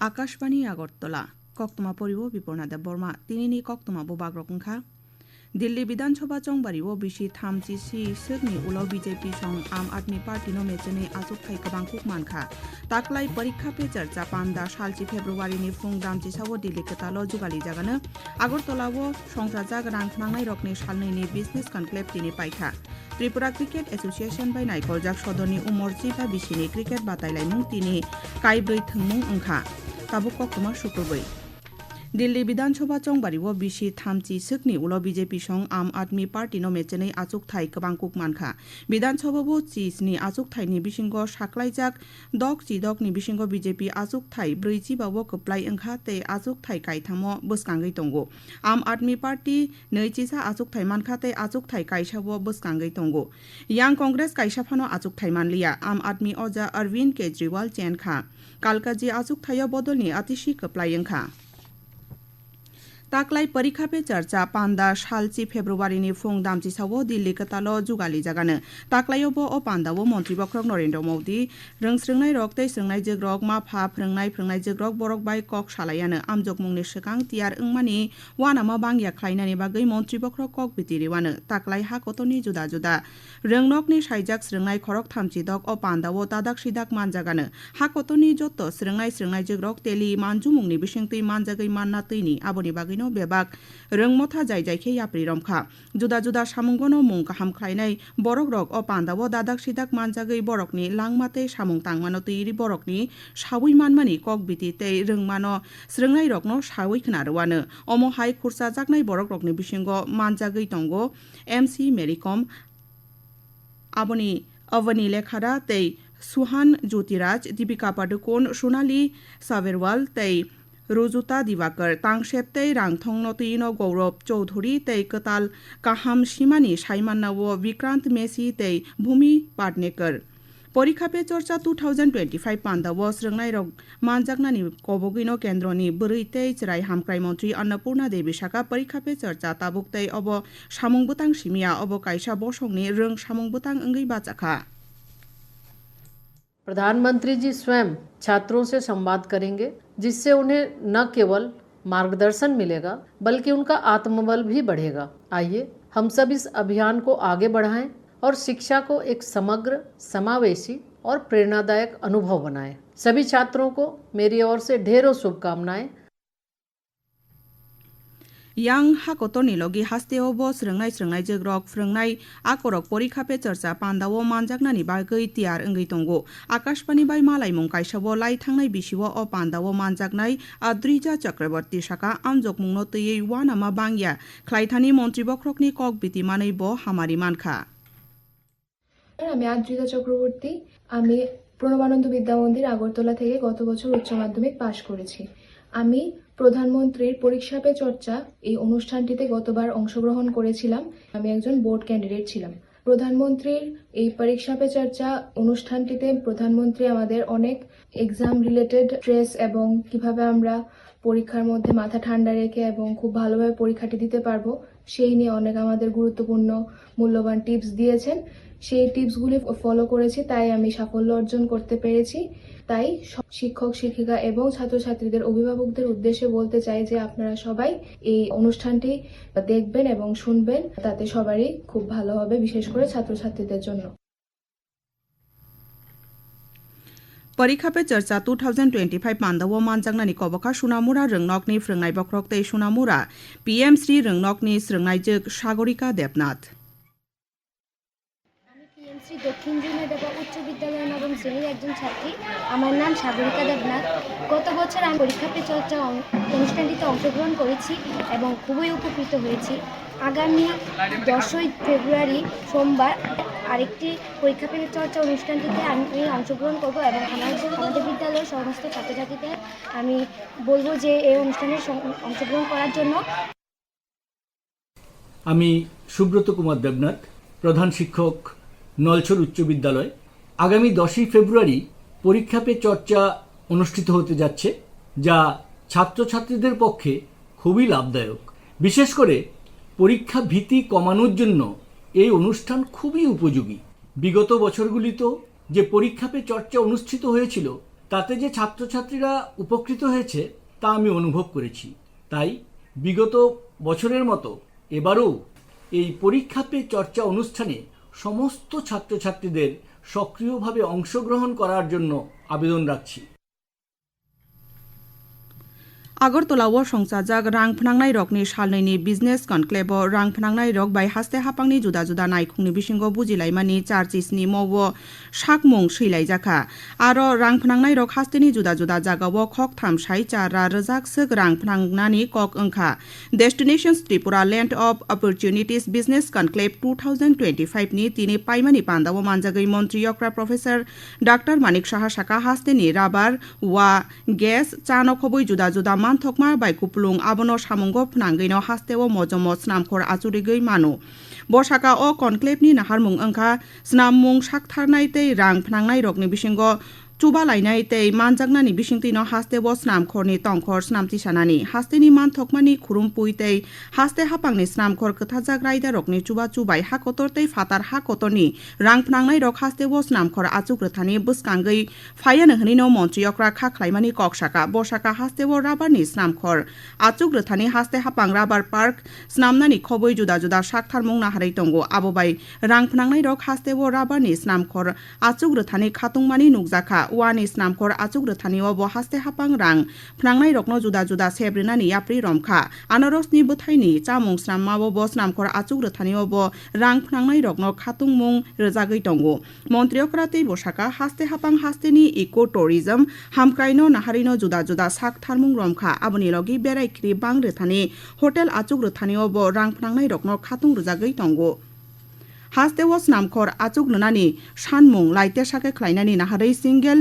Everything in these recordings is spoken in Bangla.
আকাশবাণী আগরতলা। কক্তমা পরিব বিপর্ণা দেব বর্মা তিনিনি কক্তমা ববাগ 딜리 비단초바 정바리오 비시 탐지 시 스니 올라 비제피 성 암아드니 파티노 메체니 아조 파이카방 국만카 তাকলাই পরীক্ষা পে চর্চা পান্দা সালচি ফেব্রুয়ারি নি ফুং দামচি সাবো দিল্লি কেতালো জুগালি জাগানো। আগরতলা ও সংসাজাগ রাংথাংনাই রকনি সালনৈনি বিজনেস কনক্লেভ তিনি পাইখা ত্রিপুরা ক্রিকেট এসোসিয়েশন বাই নাইকলজাক সদরনি উমরজি বা বিশিনি ক্রিকেট বাতাইলাই মুং তিনি কাইব্রৈ থংমুং ওংখা তাবুক কুমার শুক্রবৈ দিল্লি বিধানসভা চংবারিব বিশি থামচি সকনি উল বিজেপি সং আম আদমি পার্টি ন মেচেনে আচুক থাই কবাংকুক মানখা বিধানসভাবো চিসনি আচুক থাইনি বিসিংগ সাকলাইজাক দক চিদক ni bisingo BJP azuk thai briji bawo koplai angkha te azuk thai kai thamo buskangai tongo am admi party nei chisa azuk thai mankha te azuk thai kai shabo buskangai tongo yang congress kai shafano azuk thai manliya am admi oja arvind kejriwal chen kha kalkaji azuk thai bodol ni atishi koplai angkha ताकलाय परीक्षा पे चर्चा पान्दा सालचि फेब्रुवारिनि फुं दामचि सावो दिल्ली कतालो जुगालि जागानो ताकलायोबो अ पान्दावो मन्त्रि बख्रक नरेन्द्र मोदी रोंस्रोंनाय रक तै स्रोंनाय जोग्रक माफा फोरोंनाय फोरोंनाय जोग्रक बरक बाय कक सालायानो आमजक मुंनि सिगां तियार ओंमानि वानामा बांगिया ख्लायनायनि बागै मन्त्रि बख्रक कक बितिरिवानो ताकलाय हा कतनि जुदा जुदा रोंनकनि साइजाक स्रोंनाय खरक थामचि दक अ पान्दावो तादाक सिदाक मानजागानो हा कतनि जत स्रोंनाय स्रोंनाय जोग्रक तेलि मानजु मुंनि बिसिंतै मानजागै मानना तैनि आबनि बागै lamlaino bebak rengmotha jaijai khe yapri romkha juda juda samungono mung kaham khlainai borok rok o pandao dadak sidak manjagei borokni langmatei samung tangmano tiri borokni sawui manmani kok biti tei rengmano srengnai rokno sawui khnarawano omo hai khursa jaknai borok rokni bisingo manjagei tongo mc merikom aboni Abani লেখারা তেই সুহান জ্যোতিরাজ দীপিকা পাডুকোন সোনালি সাবেরওয়াল তেই রুজুতা দিবাকর তাংশেপ তৈ রাংথং নতুইন গৌরব চৌধুরী তৈ কতাল কাহাম সীমানী সাইমান্না ও বিক্রান্ত মেসি তৈ ভূমি Patnekar. Pariksha Pe Charcha two thousand twenty five পান্ডা ও স্রংনাই রক মানজাকনানি কবগিন কেন্দ্রনি বরৈতেই চাই হামক্রাই মন্ত্রী অন্নপূর্ণা দেবী শাখা পরীক্ষা পে চর্চা তাবুকতাই অব সামুং বুতাং সিমিয়া অব কাইসা বসংনি রং সামুং বুতাং অঙ্গি বাচাখা प्रधानमंत्री जी स्वयं छात्रों से संवाद करेंगे, जिससे उन्हें न केवल मार्गदर्शन मिलेगा, बल्कि उनका आत्मबल भी बढ़ेगा। आइए, हम सब इस अभियान को आगे बढ़ाएँ और शिक्षा को एक समग्र, समावेशी और प्रेरणादायक अनुभव बनाएँ। सभी छात्रों को मेरी ओर से ढेरों शुभकामनाएँ। Yang hakotoni logi hasteobo srungnai srungnai jogrok frungnai akorok porikha pe charcha pandao manjaknani bagoi tiar ongoi tongo akashbani bai malai mung kaisabo lai thangnai bisiwo o pandao manjaknai adrija chakraborti shaka amjok mungno tei wanama bangya khlaithani মন্ত্রী বক্রকনি কক বিতি মানেই ব হামারি মানখা আমি আদ্রিতা চক্রবর্তী আমি প্রণবানন্দ বিদ্যা মন্দির আগরতলা থেকে গত বছর উচ্চ মাধ্যমিক পাশ করেছি আমি প্রধানমন্ত্রীর পরীক্ষা পে চর্চা এই অনুষ্ঠানটিতে গতবার অংশগ্রহণ করেছিলাম। আমি একজন বোর্ড ক্যান্ডিডেট ছিলাম। প্রধানমন্ত্রীর এই পরীক্ষা পে চর্চা অনুষ্ঠানটিতে প্রধানমন্ত্রী আমাদের অনেক এক্সাম রিলেটেড স্ট্রেস এবং কীভাবে আমরা পরীক্ষার মধ্যে মাথা ঠান্ডা রেখে এবং খুব ভালোভাবে পরীক্ষাটি দিতে পারব, সেই নিয়ে অনেক আমাদের গুরুত্বপূর্ণ মূল্যবান টিপস দিয়েছেন। সেই টিপসগুলি ফলো করেছি, তাই আমি সাফল্য অর্জন করতে পেরেছি। তাই শিক্ষক, শিক্ষিকা এবং ছাত্রছাত্রীদের অভিভাবকদের উদ্দেশ্যে বলতে চাই যে আপনারা সবাই এই অনুষ্ঠানটি দেখবেন এবং শুনবেন। তাতে সবারই খুব ভালো হবে, বিশেষ করে ছাত্রছাত্রীদের জন্য। Pariksha Pe Charcha two thousand twenty five মান্দাব মানজাংনানি কবকা সুনামুরা রংনকনি ফ্রংনাই বক্রক্তে সুনামুরা। পিএমসি রংনকনি স্রংনাইজক সাগরিকা দেবনাথ। দক্ষিণ জুনেদাবা উচ্চ বিদ্যালয়ের নবম শ্রেণির একজন ছাত্রী। আমার নাম সাগরিকা দেবনাথ। গত বছর আমি পরীক্ষা পে চর্চা অনুষ্ঠানটিতে অংশগ্রহণ করেছি এবং খুবই উপকৃত হয়েছি। আগামী দশই ফেব্রুয়ারি সোমবার আরেকটি পরীক্ষা পে চর্চা অনুষ্ঠানটিতে আমি অংশগ্রহণ করব এবং আমাদের আমাদের বিদ্যালয়ের সমস্ত ছাত্রছাত্রীদের আমি বলব যে এই অনুষ্ঠানে অংশগ্রহণ করার জন্য। আমি সুব্রত কুমার দেবনাথ, প্রধান শিক্ষক নলছর উচ্চ বিদ্যালয়, আগামী দশই ফেব্রুয়ারি পরীক্ষা পে চর্চা অনুষ্ঠিত হতে যাচ্ছে, যা ছাত্রছাত্রীদের পক্ষে খুবই লাভদায়ক। বিশেষ করে পরীক্ষা ভীতি কমানোর জন্য এই অনুষ্ঠান খুবই উপযোগী। বিগত বছরগুলিতেও যে পরীক্ষা পে চর্চা অনুষ্ঠিত হয়েছিল, তাতে যে ছাত্রছাত্রীরা উপকৃত হয়েছে, তা আমি অনুভব করেছি। তাই বিগত বছরের মতো এবারও এই পরীক্ষা পে চর্চা অনুষ্ঠানে সমস্ত ছাত্রছাত্রীদের সক্রিয়ভাবে অংশগ্রহণ করার জন্য আবেদন রাখছি। আগরতলাও সংসারজাক রাং ফনাंनाय रकनि सालनैनि बिजनेस कनक्लेव रां फनांनाय रक बाय हास्ते हापांनि जुदा जुदा नायखंनि बिसिंग बुजिलायमानि चार्चिसनि मव साकमुं सैलायजाखा आरो रां फनांनाय रक हास्तेनि जुदा जुदा जागाव खक थामसाय चारा रोजाकसोक रां फनांनानि कक ओंखा destinations Tripura land of opportunities business conclave two thousand twenty फाइभनि तिनि पाइमानि पान्दाव मान्जागै मन्त्री अक्रा प्रफेसर डाक्टर मानिक शाह साका हास्तेनि राबार वा ग्यास चानखबै जुदा जुदा मा manthokma bai kuplung abono samungo phnanggeino hasteo mojomo snamkhor achurigei mano বসাকা ও কনক্লেভনি নাহার মুং ওংখা স্নাম মুং সাকথারনাই তেই রাং ফ্নাংনাই রকনি বিসিঙ্গ chuba lainai tei manjaknani bisingtui no haste bo snamkhorni tongkhor snamti sanani hasteni man thokmani khurumpui tei haste hapangni snamkhor kthajak raida rokni chuba chubai hakotor tei fatar hakotorni rang phnangnai rok haste bo snamkhor achuk rathani buskangei phayana hnino montri okra kha khlaimani kokshaka bosaka haste bo rabar ni snamkhor achuk rathani haste hapang rabar park snamnani khoboi juda juda shakthar mungna harai tongo abobai rang phnangnai rok haste bo rabar ni snamkhor achuk rathani khatungmani nukjaka wani snamkor achuk rthani o bo haste hapang rang phrangnai rokno juda juda sebrinani yapri romkha anaros ni buthaini chamung snamma bo bo snamkor achuk rthani o bo rang phrangnai rokno khatung mung rjagui tongo মন্ত্রী অকরাতেই বসাকা হাসতে হাপাং হাসতে নি ইকো টুরিজম হামকাইনো নাহারিনো জুদা জুদা সাক থারমুং রমখা আবনি লগি বেড়াইখ্রি বাং রেথানি হোটেল আচুক রেথানি অব রাং ফ্রাংনাই রকনো খাতুং রুজাগৈ তঙ্গো হাস্তেওস নামখর আচুকনুনানি সানমুং লাইতে সাকে খ্লাইনানি নাহাरै সিঙ্গেল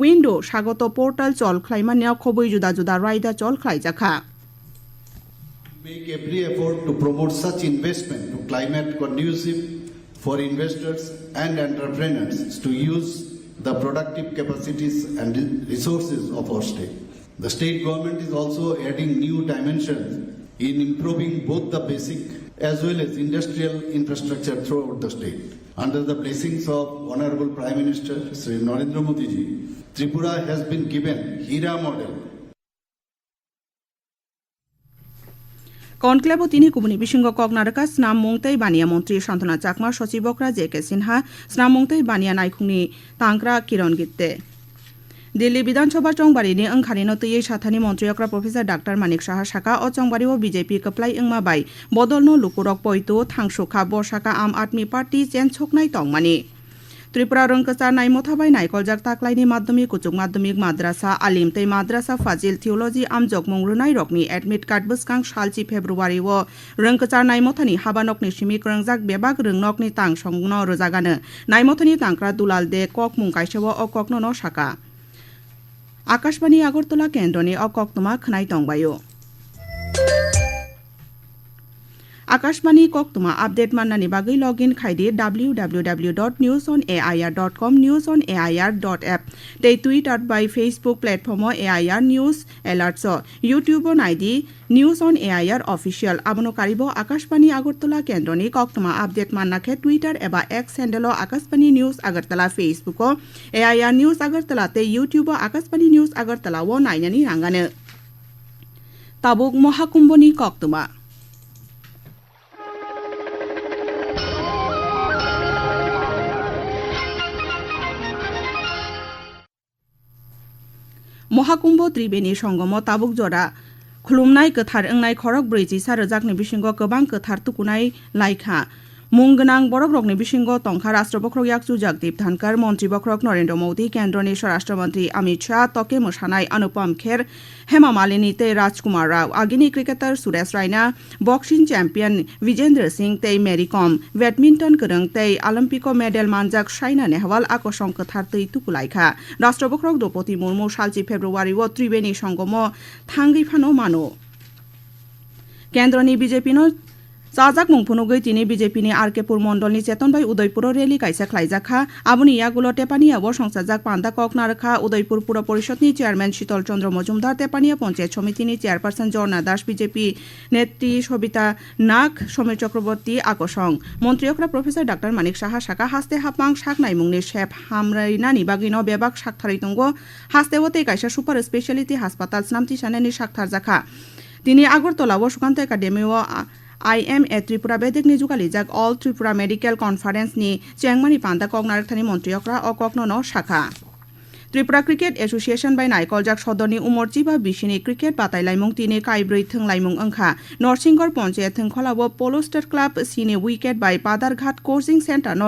উইন্ডো স্বাগত পোর্টাল চল খ্লাইমানিয়া খবই জুদা জুদা রায়দা চল খ্লাইজাখা Make every effort to promote such investment to climate conducive for investors and entrepreneurs to use the productive capacities and resources of our state. The state government is also adding new dimensions in improving both the basic as well as industrial infrastructure throughout the state. Under the blessings of Honorable Prime Minister Sri Narendra Modi ji, Tripura has been given Hira model conclave তিনি কুমুনি বিশৃঙ্গ কগনারকা স্নাম মংতাই বানিয়া মন্ত্রী সান্ত্বনা চাকমা সচিবকরা জে কে সিনহা স্নাম মংতাই বানিয়া নাইখুনি তাংরা কিরণ গিত্তে দিল্লি বিধানসভা চংবাড়িনি ওংখানিনো তৈয়ে সাথানি মন্ত্রীয়করা প্রফেসর ডাক্তার মানিক সাহা সাকা ও চংবাড়ি ও বিজেপি কপ্লাই ইংমা বাই। বদল নো লুকুরক পৈতো থাংসুখা বর্ষাকা আম আদমি পার্টি চেন ছকনাই তংমানি ত্রিপুরা রংকসার নাই মথাবাই নাইকলজাক তাকলাইনি মাধ্যমিক কুচুক মাধ্যমিক মাদ্রাসা আলিম তৈ মাদ্রাসা ফাজিল থিওলজি আমজক মংরুনাই রকনি এডমিট কার্ড বসকাং সালচি ফেব্রুয়ারি ও। রংকসার নাইমথানি হাবানকনি সিমিক রংজাক বেবাক রংনকনি তাং সংগ্ন রোজাগানে। নাই নাইমথানি তাংক্রা দুলাল দে কক মুং কাইসেব ও ককনো শাখা। আকাশবাণী আগরতলা কেন্দ্রনে অকক তোমা খনাই তংবায়ু આકાશવાણી કોકતમાં અપડેટ માનનાની બાગઈ લોગિન ખાઈદે www.newsonair.com W W W dot news on A I R dot com news on A I R dot app তে Twitter by Facebook platform A I R news alerts YouTube ID news on A I R official আবনো কারিব আকাশবাণী আগরতলা কেন্দ্রনি কক্তমা, আপডেট মান্নাখে টুইটার এবা X handle Akashvani news Agartala Facebook A I R news Agartala তে ইউটিউব আকাশবাণী নিউজ আগরতলা ও নাইনানি রাঙ্গানো। তাবুক মহাকুম্ভনি কক্তমা। महाकुम्भ त्रिवेणी संगम ताबुक जरा खुलुमनाय गोथार ओंनाय खरक ब्रैजिसा रोजाकनि बिसिंग गोबां गोथार तुकुनाय लाइखा মুং গনাং বরফরকনি বিশিঙ্গ তংখা রাষ্ট্রপক্ষক ইয়াকচু জগদীপ ধানকার মন্ত্রী বক্রক নরেন্দ্র মোদী কেন্দ্রনি স্বরাষ্ট্রমন্ত্রী অমিত শাহ, তকে মশানাই অনুপম খের, হেমা মালিনী তে রাজকুমার Rao, আগিনী cricketer Suresh Raina boxing champion Vijender Singh তেই মেরি কম, ব্যাডমিন্টন করং তেই অলিম্পিক মেডেল মানজাক সাইনা নেহওয়াল, আকর্ষণ কথার তৈ তুকুলাইখা রাষ্ট্রপক্ষক দ্রৌপদী মুর্মু, সালচি ফেব্রুয়ারি ও ত্রিবেণী সঙ্গম থাঙ্গিফানো মানো। কেন্দ্রনি বিজেপি त्रिवेणी संगम थांगैफानो मानो केन्द्रनि बिजेपिनो চাজাক মুংফুনুগৈ তিনি বিজেপিনি আর কে পুর মন্ডলনি চেতনবাই উদয়পুর রেলি কাইসা খাইজাখা আবনি ইয়াগুলো টেপানিয়াবো সংসাজাক পান্দা কক নারখা উদয়পুর পুর পরিষদনি চেয়ারম্যান শীতল চন্দ্র মজুমদার তেপানিয়া পঞ্চায়েত সমিতিনি চেয়ারপারসন জর্না দাস বিজেপি নেত্রী সবিতা নাগ সমীর চক্রবর্তী আকসং মন্ত্রীকরা প্রফেসর ডাক্তার মানিক সাহা শাখা হাস্তে হাপাং শাক নাইমুংনি শেফ হামরাইনানি বাগিনো বেবাক শাকথারি দঙ্গ হাস্তেবতে কাইসা সুপার স্পেশালিটি হাসপাতাল স্নামতি সানানি শাকথার জাখা তিনি আগরতলা ও সুকান্ত একাডেমি ও IMA Tripura Vedic যাক অল ত্রিপুরা মেডিকেল কনফারেন্স নি চেংমানি পান্তা Panda Kognarak Thani Montriokra o Koknono শাখা। ত্রিপুরা ক্রিকেট এসোসিয়েশন বাই নাইকল যাক সদনি উমর চিবা বিশিনি ক্রিকেট বাতাই লাইমুং তিনি কাইব্রই থং লাইমুং অংখা। নরসিংগড় পঞ্চায়েত থং খলাব পোলো ক্লাব সিনি উইকেট বাই পাদারঘাট কোচিং সেন্টার ন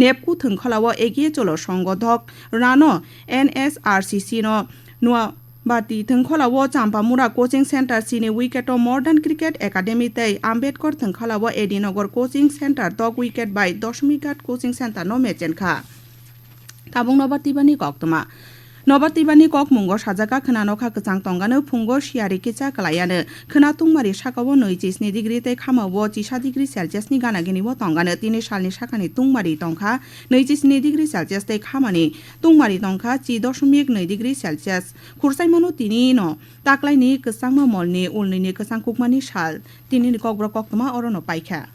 নেপকু থং খলাব এগিয়ে চলো সংগঠক রানো এনএসআরসিসি ন নোয়া বা তি থংখলাও চাম্পামুরা কোচিং সেন্টার সিনে উইকেট ও মডার্ন ক্রিকেট একাডেমি তাই আম্বেদকর থংখলা থংখলাও এডিনগর কোচিং সেন্টার দক উইকেট বাই দশমিক আট কোচিং সেন্টার নো মেচেন খা তাবং নবা তিবানি কক্তমা। Nobar tibani kok mungo sajaka khana nokha kchang tongano phungo siari kicha kalayano khana tungmari khamawo chisa degree celsius ni gana gini bo tongano tini salni sakani tungmari tongkha noichis ni degree celsius tei khamani tungmari tongkha chi dosmik noi degree celsius khursaimano tini no taklai ni kchangma molni ulni ni kukmani sal tini ni kokbro koktoma orono paikha